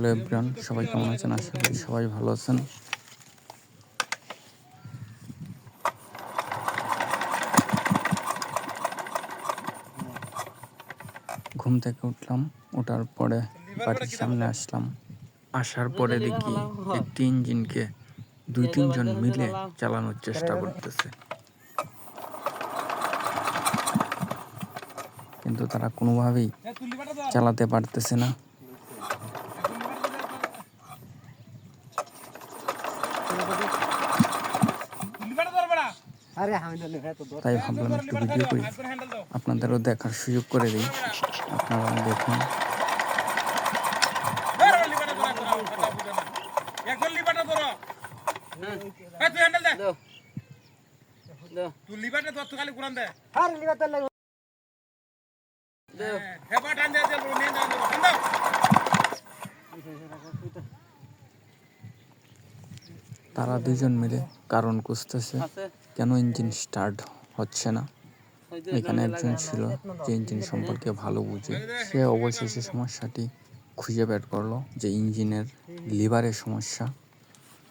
Hello everyone, সবাই কেমন আছেন? আশা করি সবাই ভালো আছেন। ঘুম থেকে উঠলাম, ওঠার পরে বাড়ির সামনে আসলাম। আসার পরে দেখি একটি ইঞ্জিনকে দুই তিনজন মিলে চালানোর চেষ্টা করতেছে। কিন্তু তারা কোনোভাবেই চালাতে পারতেছে না। তাই ভাবলাম একটু ভিডিও করি। আপনাদেরও দেখার সুযোগ করে দিই। আপনারা দেখুন। তারা দুজন মিলে কারণ খুঁজতেছে। আছে। কেন ইঞ্জিন স্টার্ট হচ্ছে না? এখানে একজন ছিল যে ইঞ্জিন সম্পর্কে ভালো বুঝে। সে অবশেষে সমস্যাটি খুঁজে বের করল যে ইঞ্জিনের লিভারের সমস্যা।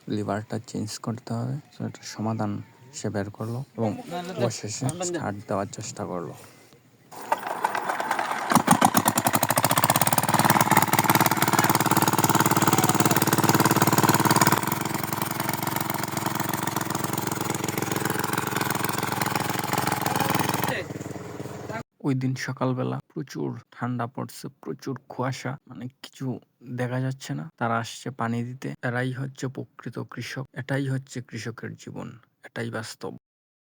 লিভারটা চেঞ্জ করতে হবে সেটা সমাধান সে বের করল এবং অবশেষে স্টার্ট দেওয়ার চেষ্টা করল। ওই দিন সকালবেলা প্রচুর ঠান্ডা পড়ছে, প্রচুর কুয়াশা মানে কিছু দেখা যাচ্ছে না। তারা আসছে পানি দিতে। এরাই হচ্ছে প্রকৃত কৃষক, এটাই হচ্ছে কৃষকের জীবন, এটাই বাস্তব।